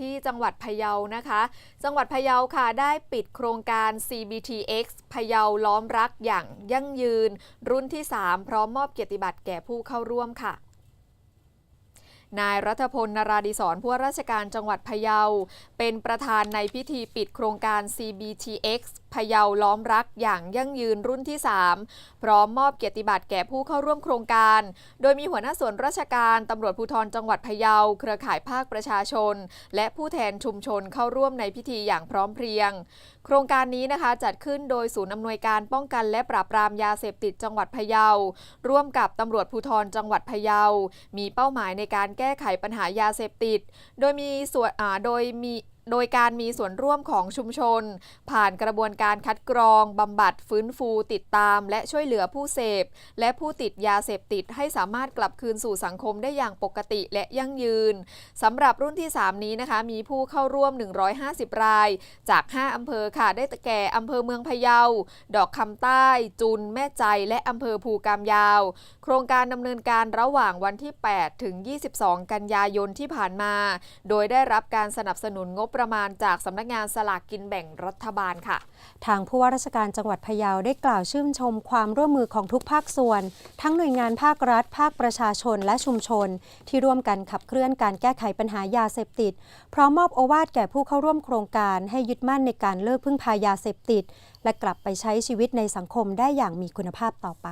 ที่จังหวัดพะเยานะคะ จังหวัดพะเยาค่ะได้ปิดโครงการ CBTX พะเยาล้อมรักอย่างยั่งยืน รุ่นที่ 3 พร้อมมอบเกียรติบัตรแก่ผู้เข้าร่วมค่ะ นายรัฐพลนราดิศรผู้ว่าราชการจังหวัดพะเยา เป็นประธานในพิธีปิดโครงการ CBTX พะเยาล้อมรักอย่างยั่งยืนรุ่นที่ 3 พร้อมมอบเกียรติบัตรแก่ผู้เข้าร่วมโครงการ โดยมีหัวหน้าส่วนราชการตำรวจภูธรจังหวัดพะเยา เครือข่ายภาคประชาชน และผู้แทนชุมชนเข้าร่วมในพิธีอย่างพร้อมเพรียง โครงการนี้นะคะจัดขึ้นโดยศูนย์อำนวยการป้องกันและปราบปรามยาเสพติดจังหวัดพะเยา ร่วมกับตำรวจภูธรจังหวัดพะเยา มีเป้าหมายในการแก้แก้ไขปัญหายาเสพติด โดยมีส่วนโดยมี โดยการมีส่วนร่วมของชุมชน ผ่านกระบวนการคัดกรองบำบัดฟื้นฟูติดตาม และช่วยเหลือผู้เสพ และผู้ติดยาเสพติดให้สามารถกลับคืนสู่สังคมได้อย่างปกติและยั่งยืนสำหรับรุ่นที่ 3 นี้นะคะ มีผู้เข้าร่วม 150 ราย จาก 5อำเภอค่ะได้แก่อำเภอเมืองพะเยา ดอกคำใต้ จุน แม่ใจ และอำเภอภูกามยาว โครงการดำเนินการระหว่างวันที่ 8 ถึง 22 กันยายนที่ผ่านมา โดยได้รับการสนับสนุนงบประมาณจากสำนักงานสลากกินแบ่งรัฐบาลค่ะ ทางผู้ว่าราชการจังหวัดพะเยาได้กล่าวชื่นชมความร่วมมือของทุกภาคส่วน ทั้งหน่วยงานภาครัฐ ภาคประชาชนและชุมชน ที่ร่วมกันขับเคลื่อนการแก้ไขปัญหายาเสพติด พร้อมมอบโอวาทแก่ผู้เข้าร่วมโครงการให้ยึดมั่นในการเลิกพึ่งพายาเสพติด และกลับไปใช้ชีวิตในสังคมได้อย่างมีคุณภาพต่อไป